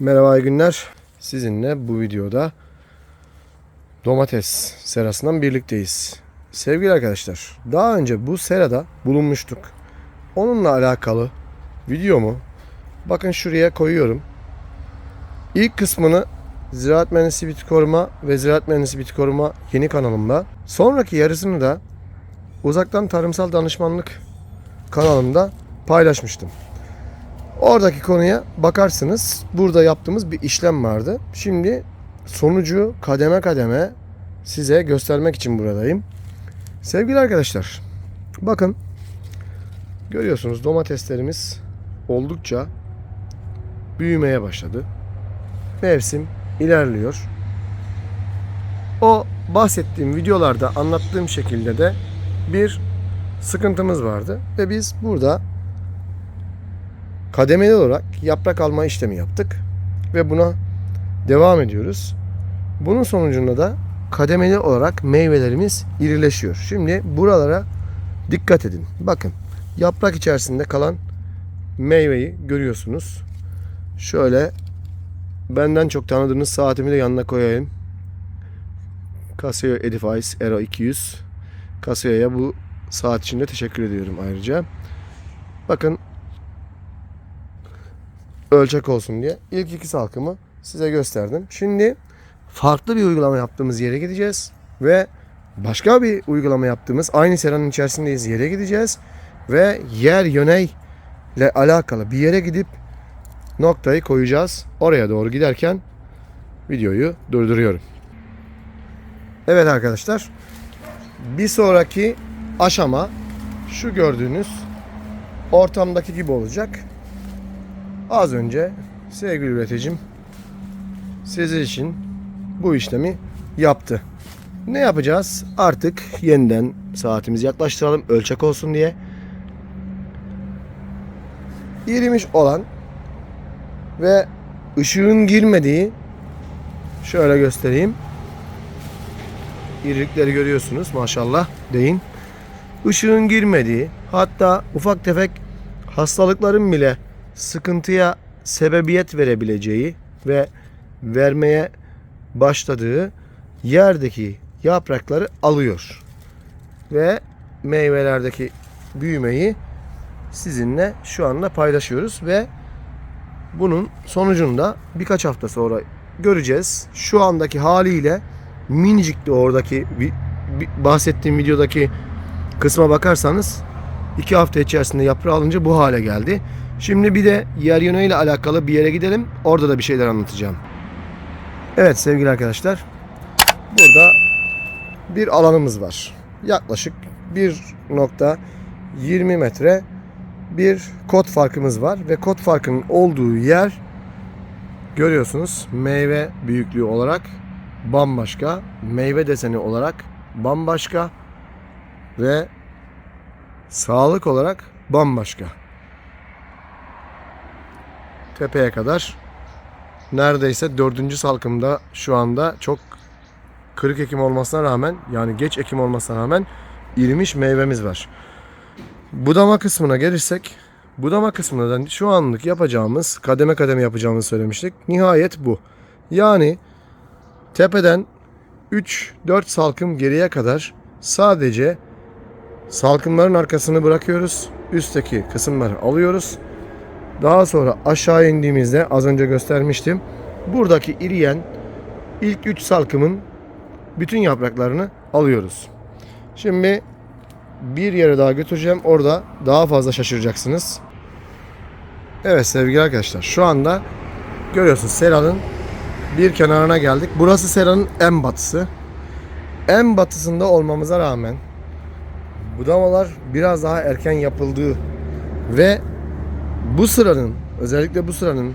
Merhaba iyi günler. Sizinle bu videoda domates serasından birlikteyiz. Sevgili arkadaşlar, daha önce bu serada bulunmuştuk. Onunla alakalı videomu bakın şuraya koyuyorum. İlk kısmını Ziraat Mühendisi Bitki Koruma ve Ziraat Mühendisi Bitki Koruma yeni kanalımda. Sonraki yarısını da Uzaktan Tarımsal Danışmanlık kanalımda paylaşmıştım. Oradaki konuya bakarsınız. Burada yaptığımız bir işlem vardı. Şimdi sonucu kademe kademe size göstermek için buradayım. Sevgili arkadaşlar, bakın görüyorsunuz domateslerimiz oldukça büyümeye başladı. Mevsim ilerliyor. O bahsettiğim videolarda anlattığım şekilde de bir sıkıntımız vardı ve biz burada kademeli olarak yaprak alma işlemi yaptık ve buna devam ediyoruz. Bunun sonucunda da kademeli olarak meyvelerimiz irileşiyor. Şimdi buralara dikkat edin. Bakın yaprak içerisinde kalan meyveyi görüyorsunuz. Şöyle benden çok tanıdığınız saatimi de yanına koyayım. Casio Edifice Aero 200. Casio'ya bu saat için de teşekkür ediyorum ayrıca. Bakın ölçek olsun diye ilk iki salkımı size gösterdim. Şimdi farklı bir uygulama yaptığımız yere gideceğiz ve başka bir uygulama yaptığımız aynı seranın içerisindeyiz yere gideceğiz ve yer yöney ile alakalı bir yere gidip noktayı koyacağız. Oraya doğru giderken videoyu durduruyorum. Evet arkadaşlar bir sonraki aşama şu gördüğünüz ortamdaki gibi olacak. Az önce sevgili üreticim sizin için bu işlemi yaptı. Ne yapacağız? Artık yeniden saatimizi yaklaştıralım ölçek olsun diye. İrimiş olan ve ışığın girmediği şöyle göstereyim. İrilikleri görüyorsunuz maşallah deyin. Işığın girmediği hatta ufak tefek hastalıkların bile sıkıntıya sebebiyet verebileceği ve vermeye başladığı yerdeki yaprakları alıyor. Ve meyvelerdeki büyümeyi sizinle şu anda paylaşıyoruz ve bunun sonucunda birkaç hafta sonra göreceğiz. Şu andaki haliyle minicikti oradaki bahsettiğim videodaki kısma bakarsanız iki hafta içerisinde yaprağı alınca bu hale geldi. Şimdi bir de yer yönüyle alakalı bir yere gidelim. Orada da bir şeyler anlatacağım. Evet sevgili arkadaşlar. Burada bir alanımız var. Yaklaşık 1.20 metre bir kod farkımız var ve kod farkının olduğu yer görüyorsunuz meyve büyüklüğü olarak bambaşka, meyve deseni olarak bambaşka ve sağlık olarak bambaşka. Tepeye kadar neredeyse dördüncü salkımda şu anda çok kırık ekim olmasına rağmen yani geç ekim olmasına rağmen irimiş meyvemiz var. Budama kısmına gelirsek budama kısmında da şu anlık yapacağımız kademe kademe yapacağımızı söylemiştik. Nihayet bu. Yani tepeden 3-4 salkım geriye kadar sadece salkımların arkasını bırakıyoruz. Üstteki kısımları alıyoruz. Daha sonra aşağı indiğimizde az önce göstermiştim. Buradaki iriyen ilk 3 salkımın bütün yapraklarını alıyoruz. Şimdi bir yere daha götüreceğim. Orada daha fazla şaşıracaksınız. Evet sevgili arkadaşlar şu anda görüyorsunuz seranın bir kenarına geldik. Burası seranın en batısı. En batısında olmamıza rağmen budamalar biraz daha erken yapıldığı ve bu sıranın özellikle bu sıranın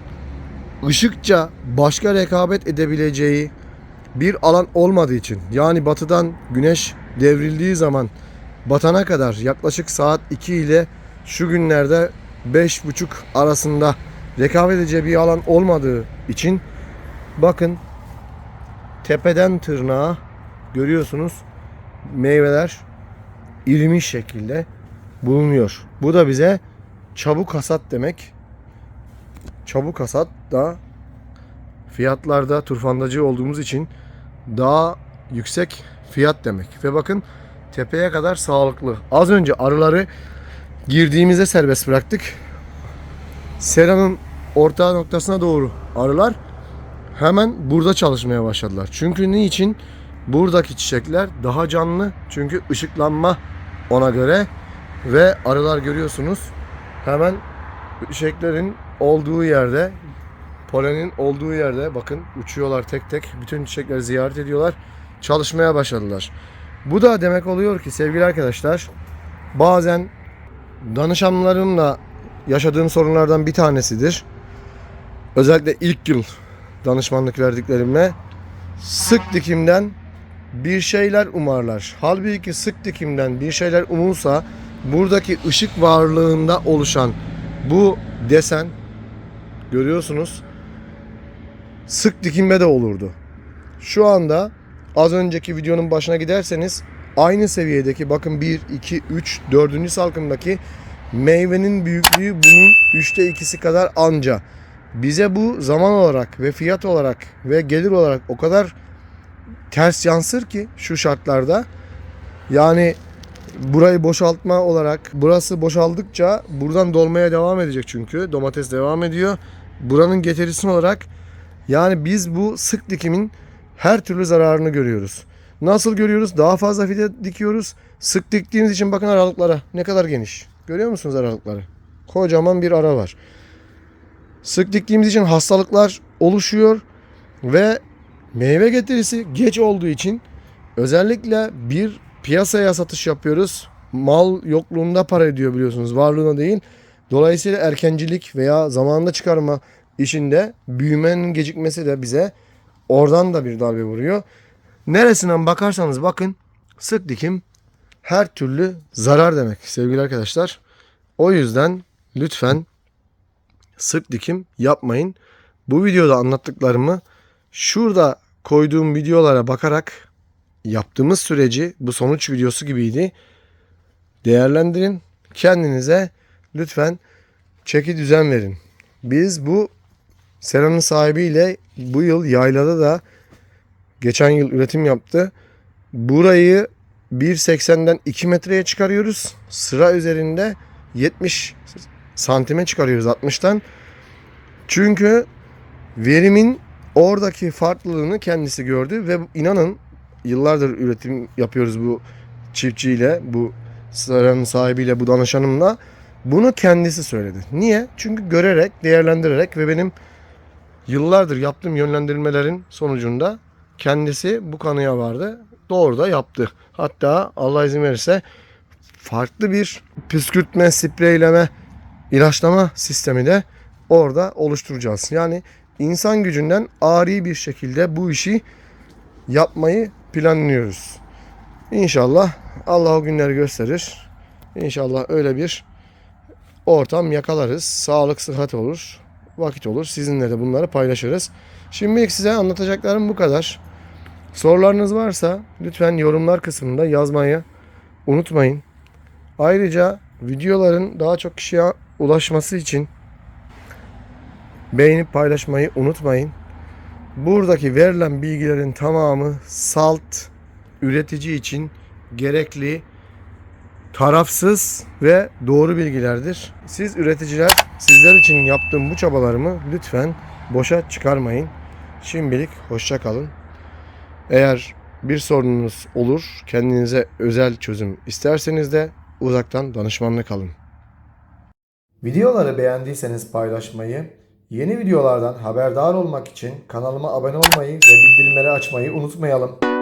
ışıkça başka rekabet edebileceği bir alan olmadığı için yani batıdan güneş devrildiği zaman batana kadar yaklaşık saat 2 ile şu günlerde 5.30 arasında rekabet edeceği bir alan olmadığı için bakın tepeden tırnağa görüyorsunuz meyveler irimiş şekilde bulunuyor. Bu da bize çabuk hasat demek. Çabuk hasat da fiyatlarda turfandacı olduğumuz için daha yüksek fiyat demek. Ve bakın tepeye kadar sağlıklı. Az önce arıları girdiğimizde serbest bıraktık. Seranın orta noktasına doğru arılar hemen burada çalışmaya başladılar. Çünkü niçin? Buradaki çiçekler daha canlı. Çünkü ışıklanma ona göre ve arılar görüyorsunuz hemen çiçeklerin olduğu yerde polenin olduğu yerde bakın uçuyorlar tek tek bütün çiçekleri ziyaret ediyorlar çalışmaya başladılar. Bu da demek oluyor ki sevgili arkadaşlar bazen danışanlarımla yaşadığım sorunlardan bir tanesidir. Özellikle ilk yıl danışmanlık verdiklerimle sık dikimden bir şeyler umarlar. Halbuki sık dikimden bir şeyler umulsa buradaki ışık varlığında oluşan bu desen görüyorsunuz sık dikimde de olurdu. Şu anda az önceki videonun başına giderseniz aynı seviyedeki bakın 1, 2, 3, 4. salkımdaki meyvenin büyüklüğü bunun 3'te 2'si kadar anca. Bize bu zaman olarak ve fiyat olarak ve gelir olarak o kadar ters yansır ki şu şartlarda. Yani burayı boşaltma olarak burası boşaldıkça buradan dolmaya devam edecek çünkü domates devam ediyor. Buranın getirisi olarak yani biz bu sık dikimin her türlü zararını görüyoruz. Nasıl görüyoruz? Daha fazla fide dikiyoruz. Sık diktiğimiz için bakın aralıklara ne kadar geniş. Görüyor musunuz aralıkları? Kocaman bir ara var. Sık diktiğimiz için hastalıklar oluşuyor ve meyve getirisi geç olduğu için özellikle bir piyasaya satış yapıyoruz. Mal yokluğunda para ediyor biliyorsunuz varlığına değil. Dolayısıyla erkencilik veya zamanında çıkarma işinde büyümenin gecikmesi de bize oradan da bir darbe vuruyor. Neresinden bakarsanız bakın sık dikim her türlü zarar demek sevgili arkadaşlar. O yüzden lütfen sık dikim yapmayın. Bu videoda anlattıklarımı şurada koyduğum videolara bakarak yaptığımız süreci bu sonuç videosu gibiydi. Değerlendirin. Kendinize lütfen çeki düzen verin. Biz bu seranın sahibiyle bu yıl yaylada da geçen yıl üretim yaptı. Burayı 1.80'den 2 metreye çıkarıyoruz. Sıra üzerinde 70 santime çıkarıyoruz 60'tan. Çünkü verimin oradaki farklılığını kendisi gördü ve inanın yıllardır üretim yapıyoruz bu çiftçiyle, bu saranın sahibiyle, bu danışanımla. Bunu kendisi söyledi. Niye? Çünkü görerek, değerlendirerek ve benim yıllardır yaptığım yönlendirmelerin sonucunda kendisi bu kanıya vardı. Doğru da yaptı. Hatta Allah izin verirse farklı bir püskürtme, spreyleme, ilaçlama sistemi de orada oluşturacağız. Yani insan gücünden ari bir şekilde bu işi yapmayı planlıyoruz. İnşallah Allah o günleri gösterir. İnşallah öyle bir ortam yakalarız. Sağlık, sıhhat olur. Vakit olur. Sizinle de bunları paylaşırız. Şimdilik size anlatacaklarım bu kadar. Sorularınız varsa lütfen yorumlar kısmında yazmayı unutmayın. Ayrıca videoların daha çok kişiye ulaşması için beğenip paylaşmayı unutmayın. Buradaki verilen bilgilerin tamamı salt üretici için gerekli tarafsız ve doğru bilgilerdir. Siz üreticiler sizler için yaptığım bu çabalarımı lütfen boşa çıkarmayın. Şimdilik hoşça kalın. Eğer bir sorununuz olur, kendinize özel çözüm isterseniz de uzaktan danışmanlık alın. Videoları beğendiyseniz paylaşmayı, yeni videolardan haberdar olmak için kanalıma abone olmayı ve bildirimleri açmayı unutmayalım.